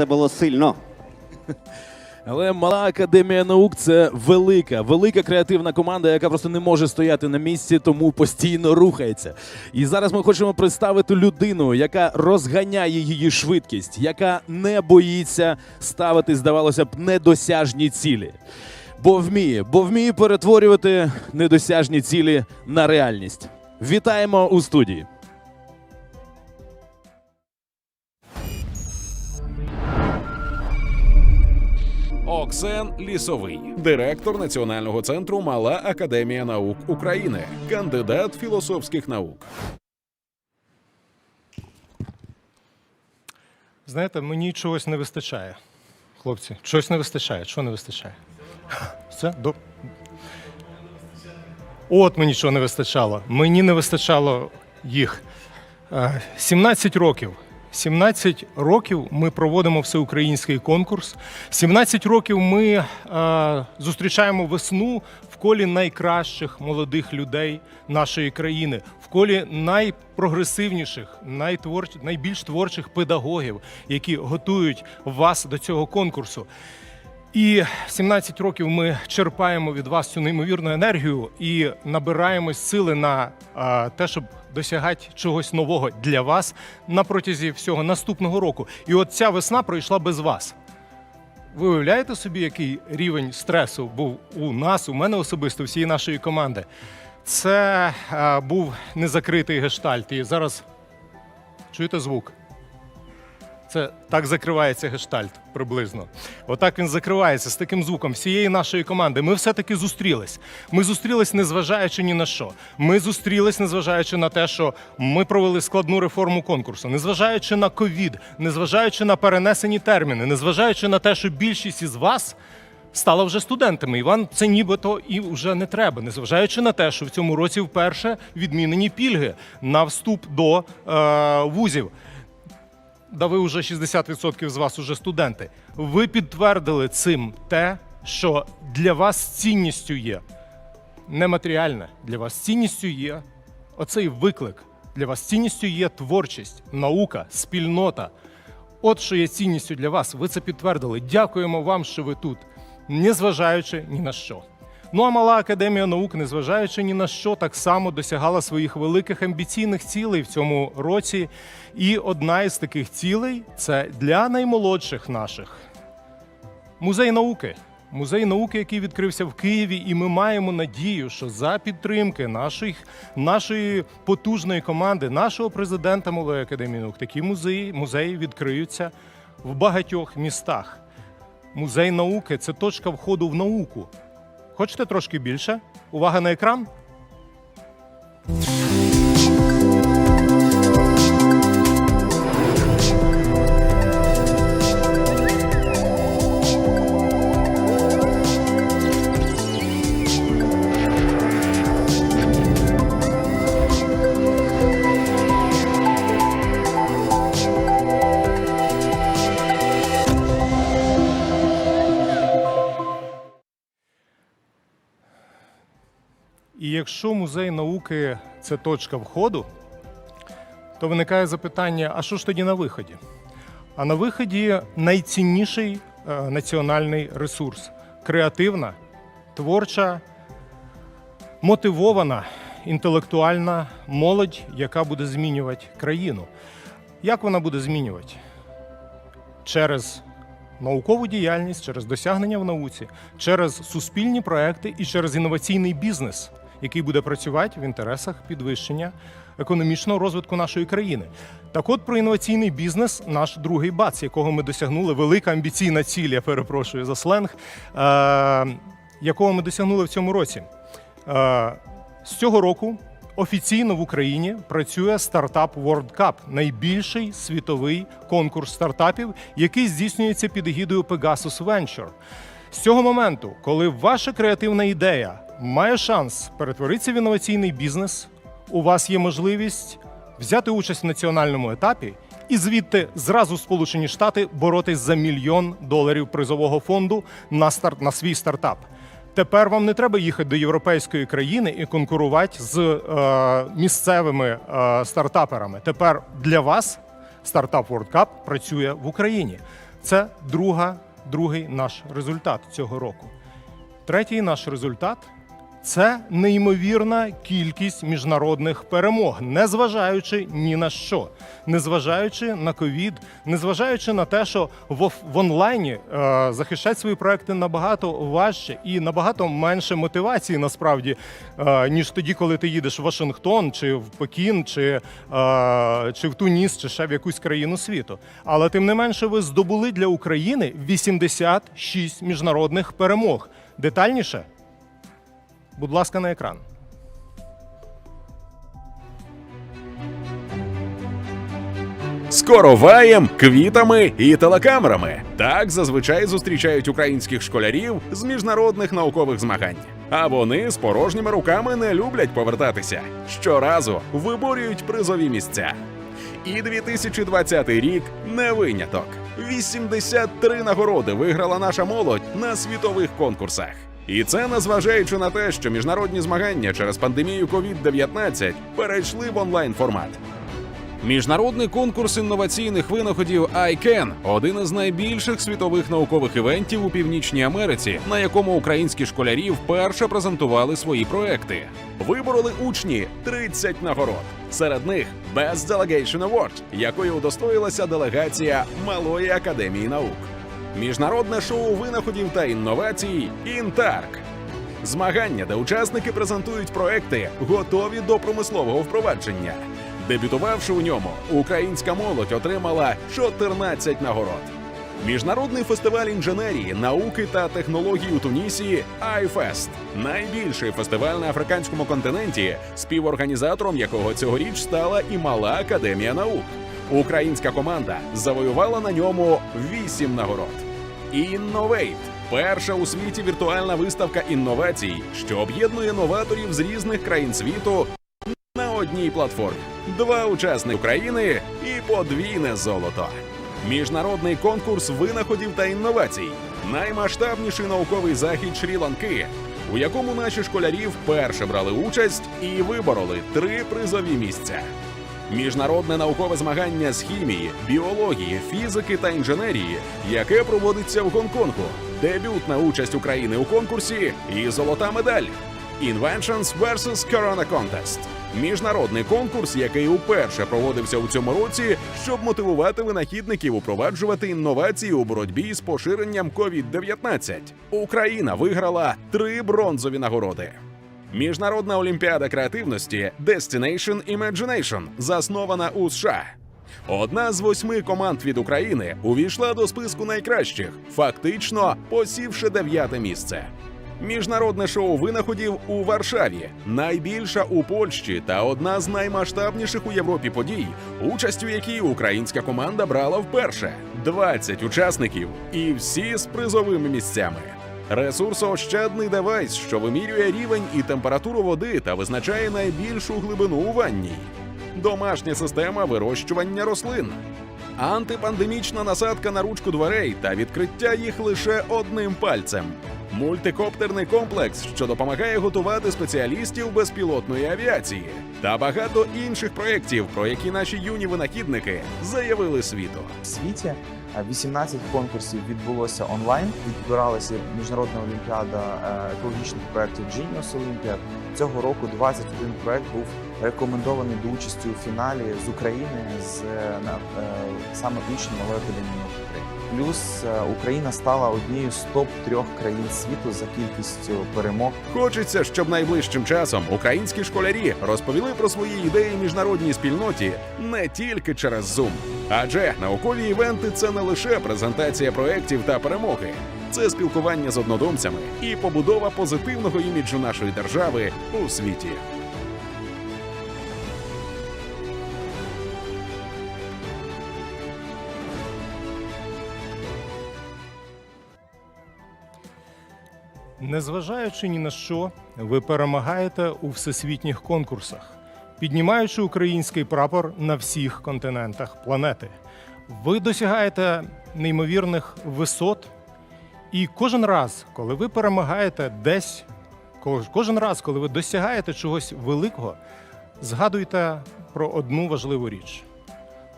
це було сильно. Але мала академія наук це велика, велика креативна команда, яка просто не може стояти на місці, тому постійно рухається. І зараз ми хочемо представити людину, яка розганяє її швидкість, яка не боїться ставити, здавалося б, недосяжні цілі. Бо вміє, бо вміє перетворювати недосяжні цілі на реальність. Вітаємо у студії. Оксен Лісовий, директор Національного центру Мала Академія наук України, кандидат філософських наук. Знаєте, мені чогось не вистачає. Хлопці, чогось не вистачає. Що не вистачає? Все? До... От мені чого не вистачало. Мені не вистачало їх. Е, 17 років. 17 років ми проводимо всеукраїнський конкурс. 17 років ми е, зустрічаємо весну в колі найкращих молодих людей нашої країни, в колі найпрогресивніших, найтворч... найбільш творчих педагогів, які готують вас до цього конкурсу. І 17 років ми черпаємо від вас цю неймовірну енергію і набираємось сили на те, щоб досягати чогось нового для вас на протязі всього наступного року. І от ця весна пройшла без вас. Ви уявляєте собі, який рівень стресу був у нас, у мене особисто, всієї нашої команди? Це був незакритий гештальт. І зараз чуєте звук? Це так закривається гештальт приблизно. Отак він закривається з таким звуком всієї нашої команди. Ми все-таки зустрілись. Ми зустрілись, незважаючи ні на що. Ми зустрілись, незважаючи на те, що ми провели складну реформу конкурсу, незважаючи на ковід, незважаючи на перенесені терміни, незважаючи на те, що більшість із вас. Стала вже студентами, і вам це нібито і вже не треба, незважаючи на те, що в цьому році вперше відмінені пільги на вступ до е, вузів. Да ви вже 60% з вас уже студенти. Ви підтвердили цим те, що для вас цінністю є нематеріальне, для вас цінністю є оцей виклик. Для вас цінністю є творчість, наука, спільнота. От що є цінністю для вас. Ви це підтвердили. Дякуємо вам, що ви тут, незважаючи ні на що. Ну а мала академія наук, незважаючи ні на що, так само досягала своїх великих амбіційних цілей в цьому році. І одна із таких цілей це для наймолодших наших музей науки. Музей науки, який відкрився в Києві, і ми маємо надію, що за підтримки наших, нашої потужної команди, нашого президента Малої академії наук, такі музеї, музеї відкриються в багатьох містах. Музей науки це точка входу в науку. Хочете трошки більше? Увага на екран. Якщо музей науки це точка входу, то виникає запитання: а що ж тоді на виході? А на виході найцінніший е, національний ресурс креативна, творча, мотивована, інтелектуальна молодь, яка буде змінювати країну. Як вона буде змінювати? Через наукову діяльність, через досягнення в науці, через суспільні проекти і через інноваційний бізнес, який буде працювати в інтересах підвищення економічного розвитку нашої країни. Так от про інноваційний бізнес наш другий бац, якого ми досягнули, велика амбіційна ціль, я перепрошую за сленг, е- якого ми досягнули в цьому році. Е- з цього року офіційно в Україні працює стартап World Cup, найбільший світовий конкурс стартапів, який здійснюється під егідою Pegasus Venture. З цього моменту, коли ваша креативна ідея має шанс перетворитися в інноваційний бізнес, у вас є можливість взяти участь в національному етапі і звідти зразу Сполучені Штати боротись за мільйон доларів призового фонду на старт на свій стартап. Тепер вам не треба їхати до європейської країни і конкурувати з е, місцевими е, стартаперами. Тепер для вас стартап World Cup працює в Україні. Це друга, другий наш результат цього року. Третій наш результат це неймовірна кількість міжнародних перемог, незважаючи ні на що, незважаючи на ковід, незважаючи на те, що в, онлайні е, захищати свої проекти набагато важче і набагато менше мотивації насправді, е, ніж тоді, коли ти їдеш в Вашингтон, чи в Пекін, чи, е, чи в Туніс, чи ще в якусь країну світу. Але тим не менше, ви здобули для України 86 міжнародних перемог. Детальніше, будь ласка, на екран. З короваєм, квітами і телекамерами. Так зазвичай зустрічають українських школярів з міжнародних наукових змагань. А вони з порожніми руками не люблять повертатися. Щоразу виборюють призові місця. І 2020 рік не виняток. 83 нагороди виграла наша молодь на світових конкурсах. І це незважаючи на те, що міжнародні змагання через пандемію COVID-19 перейшли в онлайн формат. Міжнародний конкурс інноваційних винаходів ICANN – один із найбільших світових наукових івентів у Північній Америці, на якому українські школярі вперше презентували свої проекти. Вибороли учні 30 нагород. Серед них Best Delegation Award, якою удостоїлася делегація Малої академії наук. Міжнародне шоу винаходів та інновацій Інтарк. Змагання, де учасники презентують проекти, готові до промислового впровадження. Дебютувавши у ньому, українська молодь отримала 14 нагород. Міжнародний фестиваль інженерії, науки та технологій у Тунісі iFest – найбільший фестиваль на африканському континенті, співорганізатором якого цьогоріч стала і мала академія наук. Українська команда завоювала на ньому 8 нагород. Innovate – перша у світі віртуальна виставка інновацій, що об'єднує новаторів з різних країн світу на одній платформі. Два учасники України і подвійне золото. Міжнародний конкурс винаходів та інновацій. Наймасштабніший науковий захід Шрі-Ланки, у якому наші школярі вперше брали участь і вибороли три призові місця. Міжнародне наукове змагання з хімії, біології, фізики та інженерії, яке проводиться в Гонконгу. Дебютна участь України у конкурсі і золота медаль. Inventions vs. Corona Contest. Міжнародний конкурс, який уперше проводився у цьому році, щоб мотивувати винахідників упроваджувати інновації у боротьбі з поширенням COVID-19. Україна виграла три бронзові нагороди. Міжнародна олімпіада креативності Destination Imagination, заснована у США. Одна з восьми команд від України увійшла до списку найкращих, фактично посівши дев'яте місце. Міжнародне шоу винаходів у Варшаві, найбільша у Польщі та одна з наймасштабніших у Європі подій, участь у якій українська команда брала вперше 20 учасників і всі з призовими місцями. Ресурсоощадний девайс, що вимірює рівень і температуру води та визначає найбільшу глибину у ванній. Домашня система вирощування рослин. Антипандемічна насадка на ручку дверей та відкриття їх лише одним пальцем. Мультикоптерний комплекс, що допомагає готувати спеціалістів безпілотної авіації, та багато інших проєктів, про які наші юні винахідники заявили світу. В світі е, 18 конкурсів відбулося онлайн. Відбиралася міжнародна олімпіада е, екологічних проєктів Genius Olympiad. Цього року 21 проєкт був рекомендований до участі у фіналі з України з е, е, саме Малої академії України. Плюс е, Україна стала однією з топ трьох країн світу за кількістю перемог Хочеться, щоб найближчим часом українські школярі розповіли про свої ідеї міжнародній спільноті не тільки через Zoom. Адже наукові івенти це не лише презентація проєктів та перемоги. Це спілкування з однодумцями і побудова позитивного іміджу нашої держави у світі. Незважаючи ні на що, ви перемагаєте у всесвітніх конкурсах, піднімаючи український прапор на всіх континентах планети. Ви досягаєте неймовірних висот, і кожен раз, коли ви перемагаєте десь, кож- кожен раз, коли ви досягаєте чогось великого, згадуйте про одну важливу річ: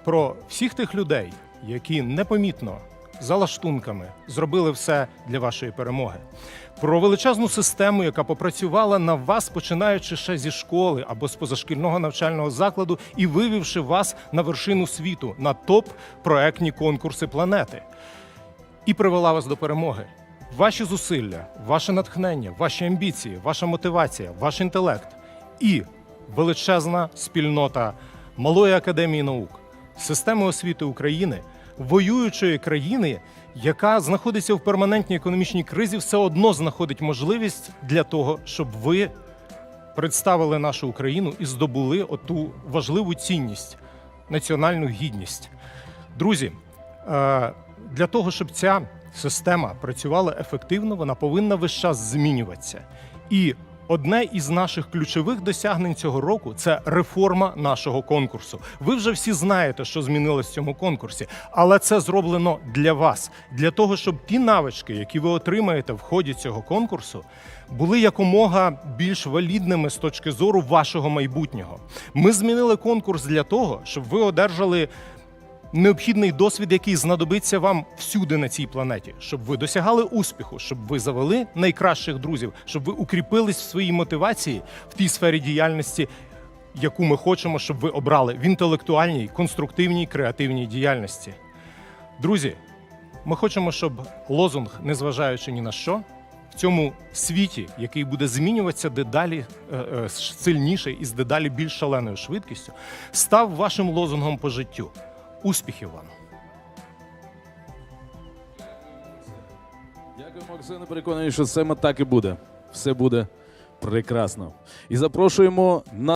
про всіх тих людей, які непомітно за лаштунками зробили все для вашої перемоги. Про величезну систему, яка попрацювала на вас, починаючи ще зі школи або з позашкільного навчального закладу і вивівши вас на вершину світу, на топ проектні конкурси планети і привела вас до перемоги. Ваші зусилля, ваше натхнення, ваші амбіції, ваша мотивація, ваш інтелект і величезна спільнота Малої академії наук, системи освіти України, воюючої країни, яка знаходиться в перманентній економічній кризі, все одно знаходить можливість для того, щоб ви представили нашу Україну і здобули оту важливу цінність національну гідність. Друзі, е, для того, щоб ця система працювала ефективно, вона повинна весь час змінюватися. І одне із наших ключових досягнень цього року це реформа нашого конкурсу. Ви вже всі знаєте, що змінилось в цьому конкурсі, але це зроблено для вас, для того, щоб ті навички, які ви отримаєте в ході цього конкурсу, були якомога більш валідними з точки зору вашого майбутнього. Ми змінили конкурс для того, щоб ви одержали необхідний досвід, який знадобиться вам всюди на цій планеті, щоб ви досягали успіху, щоб ви завели найкращих друзів, щоб ви укріпились в своїй мотивації в тій сфері діяльності, яку ми хочемо, щоб ви обрали в інтелектуальній, конструктивній, креативній діяльності. Друзі, ми хочемо, щоб лозунг, незважаючи ні на що, в цьому світі, який буде змінюватися дедалі е, е, сильніше і з дедалі більш шаленою швидкістю, став вашим лозунгом по життю. Успіхів вам! Дякую, Максиме. Переконаний, що саме так і буде. Все буде прекрасно. І запрошуємо на.